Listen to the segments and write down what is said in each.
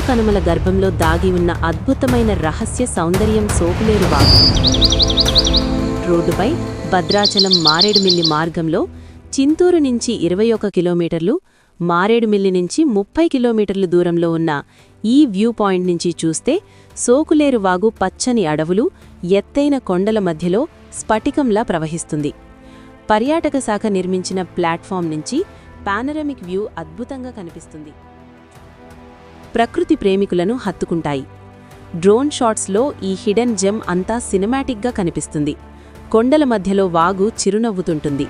కనుమల గర్భంలో దాగి ఉన్న అద్భుతమైన రహస్య సౌందర్యం సోకులేరు వాగు. రోడ్డుపై భద్రాచలం మారేడుమిల్లి మార్గంలో చింతూరు నుంచి ఇరవై ఒక కిలోమీటర్లు మారేడుమిల్లి నుంచి ముప్పై కిలోమీటర్లు దూరంలో ఉన్న ఈ వ్యూ పాయింట్ నుంచి చూస్తే సోకులేరు వాగు పచ్చని అడవులు ఎత్తైన కొండల మధ్యలో స్ఫటికంలా ప్రవహిస్తుంది. పర్యాటక శాఖ నిర్మించిన ప్లాట్ఫామ్ నుంచి పానరమిక్ వ్యూ అద్భుతంగా కనిపిస్తుంది. ప్రకృతి ప్రేమికులను హత్తుకుంటాయి. డ్రోన్ షాట్స్లో ఈ హిడెన్ జెమ్ అంతా సినిమాటిక్గా కనిపిస్తుంది. కొండల మధ్యలో వాగు చిరునవ్వుతుంటుంది.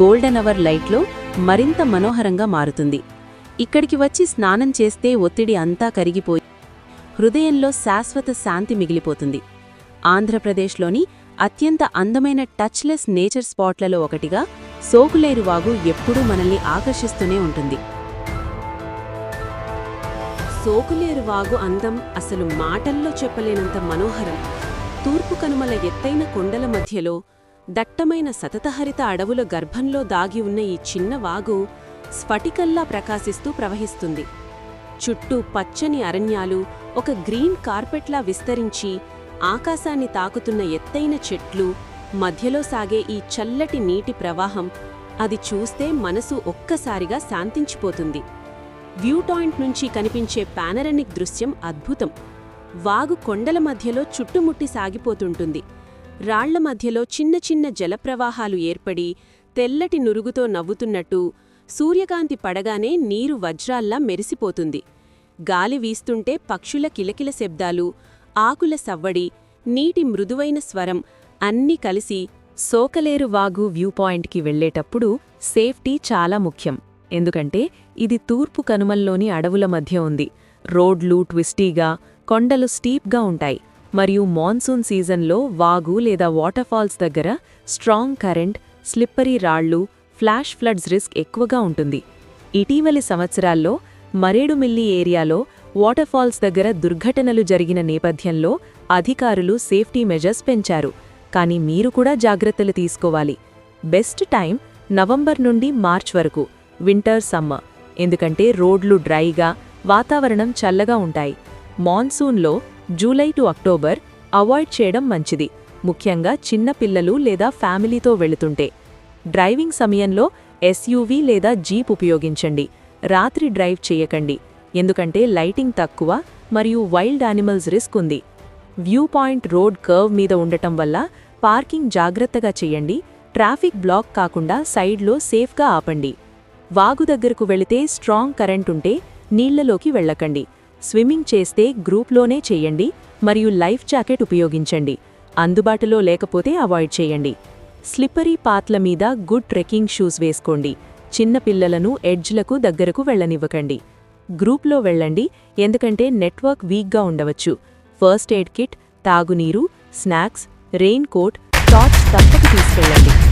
గోల్డెన్ అవర్ లైట్లో మరింత మనోహరంగా మారుతుంది. ఇక్కడికి వచ్చి స్నానం చేస్తే ఒత్తిడి అంతా కరిగిపోయి హృదయంలో శాశ్వత శాంతి మిగిలిపోతుంది. ఆంధ్రప్రదేశ్లోని అత్యంత అందమైన టచ్లెస్ నేచర్ స్పాట్లలో ఒకటిగా సోకులేరు వాగు ఎప్పుడూ మనల్ని ఆకర్షిస్తూనే ఉంటుంది. సోకులేరు వాగు అందం అసలు మాటల్లో చెప్పలేనంత మనోహరం. తూర్పు కనుమల ఎత్తైన కొండల మధ్యలో దట్టమైన సతతహరిత అడవుల గర్భంలో దాగి ఉన్న ఈ చిన్న వాగు స్ఫటికల్లా ప్రకాశిస్తూ ప్రవహిస్తుంది. చుట్టూ పచ్చని అరణ్యాలు ఒక గ్రీన్ కార్పెట్లా విస్తరించి ఆకాశాన్ని తాకుతున్న ఎత్తైన చెట్లు మధ్యలో సాగే ఈ చల్లటి నీటి ప్రవాహం అది చూస్తే మనసు ఒక్కసారిగా శాంతించిపోతుంది. వ్యూ పాయింట్ నుంచి కనిపించే పానరనిక్ దృశ్యం అద్భుతం. వాగు కొండల మధ్యలో చుట్టుముట్టి సాగిపోతుంటుంది. రాళ్ళ మధ్యలో చిన్న చిన్న జలప్రవాహాలు ఏర్పడి తెల్లటి నురుగుతో నవ్వుతున్నట్టు సూర్యకాంతి పడగానే నీరు వజ్రాల్లా మెరిసిపోతుంది. గాలి వీస్తుంటే పక్షుల కిలకిల శబ్దాలు ఆకుల సవ్వడి నీటి మృదువైన స్వరం అన్నీ కలిసి సోకలేరు వాగు వ్యూ పాయింట్కి వెళ్ళేటప్పుడు సేఫ్టీ చాలా ముఖ్యం. ఎందుకంటే ఇది తూర్పు కనుమల్లోని అడవుల మధ్య ఉంది. రోడ్లు ట్విస్టీగా కొండలు స్టీప్గా ఉంటాయి. మరియు మాన్సూన్ సీజన్లో వాగు లేదా వాటర్ఫాల్స్ దగ్గర స్ట్రాంగ్ కరెంట్ స్లిప్పరీ రాళ్ళు ఫ్లాష్ ఫ్లడ్స్ రిస్క్ ఎక్కువగా ఉంటుంది. ఇటీవలి సంవత్సరాల్లో మరేడుమిల్లి ఏరియాలో వాటర్ఫాల్స్ దగ్గర దుర్ఘటనలు జరిగిన నేపథ్యంలో అధికారులు సేఫ్టీ మెజర్స్ పెంచారు. కానీ మీరు కూడా జాగ్రత్తలు తీసుకోవాలి. బెస్ట్ టైం నవంబర్ నుండి మార్చ్ వరకు. Winter summer. ఎందుకంటే రోడ్లు డ్రైగా వాతావరణం చల్లగా ఉంటాయి. మాన్సూన్లో జూలై టు అక్టోబర్ అవాయిడ్ చేయడం మంచిది. ముఖ్యంగా చిన్న పిల్లలు లేదా ఫ్యామిలీతో వెళుతుంటే. డ్రైవింగ్ సమయంలో ఎస్యూవీ లేదా జీప్ ఉపయోగించండి. రాత్రి డ్రైవ్ చేయకండి. ఎందుకంటే లైటింగ్ తక్కువ మరియు వైల్డ్ యానిమల్స్ రిస్క్ ఉంది. వ్యూ పాయింట్ రోడ్ కర్వ్ మీద ఉండటం వల్ల పార్కింగ్ జాగ్రత్తగా చేయండి. ట్రాఫిక్ బ్లాక్ కాకుండా సైడ్లో సేఫ్గా ఆపండి. వాగు దగ్గరకు వెళితే స్ట్రాంగ్ కరెంట్ ఉంటే నీళ్ళలోకి వెళ్ళకండి. స్విమ్మింగ్ చేస్తే గ్రూప్లోనే చేయండి మరియు లైఫ్ జాకెట్ ఉపయోగించండి. అందుబాటులో లేకపోతే అవాయిడ్ చేయండి. స్లిప్పరీ పాత్ల మీద గుడ్ ట్రెక్కింగ్ షూస్ వేసుకోండి. చిన్న పిల్లలను ఎడ్జ్లకు దగ్గరకు వెళ్ళనివ్వకండి. గ్రూప్లో వెళ్ళండి ఎందుకంటే నెట్వర్క్ వీక్గా ఉండవచ్చు. ఫస్ట్ ఎయిడ్ కిట్ తాగునీరు స్నాక్స్ రెయిన్ కోట్ టార్చ్ తప్పక తీసుకెళ్ళండి.